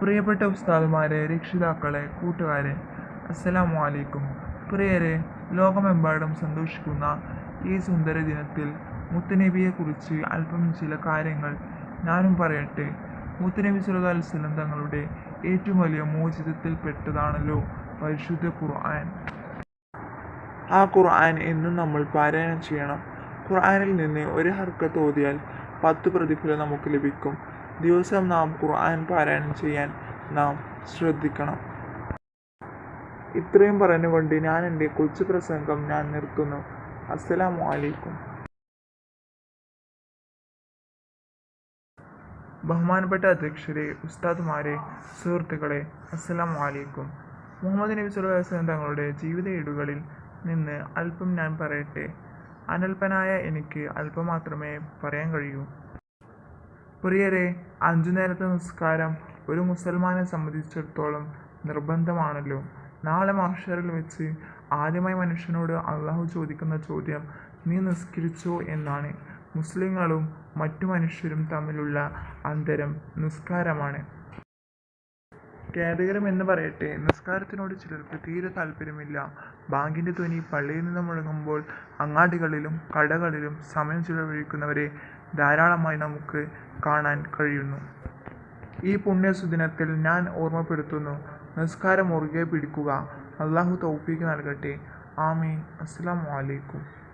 പ്രിയപ്പെട്ട ഉസ്താദുമാരെ രക്ഷിതാക്കളെ കൂട്ടുകാരെ അസ്സലാമു അലൈക്കും പ്രിയരെ ലോകമെമ്പാടും സന്തോഷിക്കുന്ന ഈ സുന്ദര ദിനത്തിൽ മുത്തുനബിയെക്കുറിച്ച് അല്പം ചില കാര്യങ്ങൾ ഞാനും പറയട്ടെ. മുത്തുനബി വസല്ലം തങ്ങളുടെ ഏറ്റവും വലിയ മോചിതത്തിൽപ്പെട്ടതാണല്ലോ പരിശുദ്ധ ഖുർആൻ. ആ ഖുർആൻ എന്നും നമ്മൾ പാരായണം ചെയ്യണം. ഖുർആനിൽ നിന്ന് ഒരു ഹർക്കത്ത് ഓതിയാൽ പത്ത് പ്രതിഫലം നമുക്ക് ലഭിക്കും. ദിവസം നാം ഖുർആൻ പാരായണം ചെയ്യാൻ നാം ശ്രദ്ധിക്കണം. ഇത്രയും പറഞ്ഞുകൊണ്ട് ഞാൻ എന്റെ കൊച്ചു പ്രസംഗം ഞാൻ നിർത്തുന്നു. അസ്സലാമു അലൈക്കും. ബഹുമാനപ്പെട്ട അധ്യക്ഷരെ ഉസ്താദ്മാരെ സുഹൃത്തുക്കളെ അസ്സലാമു അലൈക്കും. മുഹമ്മദ് നബി സുലഹസ്ലം തങ്ങളുടെ ജീവിത ഏടുകളിൽ നിന്ന് അല്പം ഞാൻ പറയട്ടെ. അനൽപനായ എനിക്ക് അല്പം മാത്രമേ പറയാൻ കഴിയൂ. പ്രിയരെ അഞ്ചു നേരത്തെ നിസ്കാരം ഒരു മുസൽമാനെ സംബന്ധിച്ചിടത്തോളം നിർബന്ധമാണല്ലോ. നാളെ മാഷറിൽ വെച്ച് ആദ്യമായി മനുഷ്യനോട് അള്ളാഹു ചോദിക്കുന്ന ചോദ്യം നീ നിസ്കരിച്ചോ? എന്നാണ്. മുസ്ലിങ്ങളും മറ്റു മനുഷ്യരും തമ്മിലുള്ള അന്തരം നിസ്കാരമാണ്. ഖേദകരം എന്ന് പറയട്ടെ നിസ്കാരത്തിനോട് ചിലർക്ക് തീരെ താല്പര്യമില്ല. ബാങ്കിന്റെ ധ്വനി പള്ളിയിൽ നിന്ന് മുഴങ്ങുമ്പോൾ അങ്ങാടികളിലും കടകളിലും സമയം ചിലവഴിക്കുന്നവരെ ധാരാളമായി നമുക്ക് കാണാൻ കഴിയുന്നു. ഈ പുണ്യസുദിനത്തിൽ ഞാൻ ഓർമ്മപ്പെടുത്തുന്നു. നിസ്കാരം മുറുകെ പിടിക്കുക. അള്ളാഹു തൗഫീക്ക് നൽകട്ടെ. ആമീൻ. അസ്സലാമു അലൈക്കും.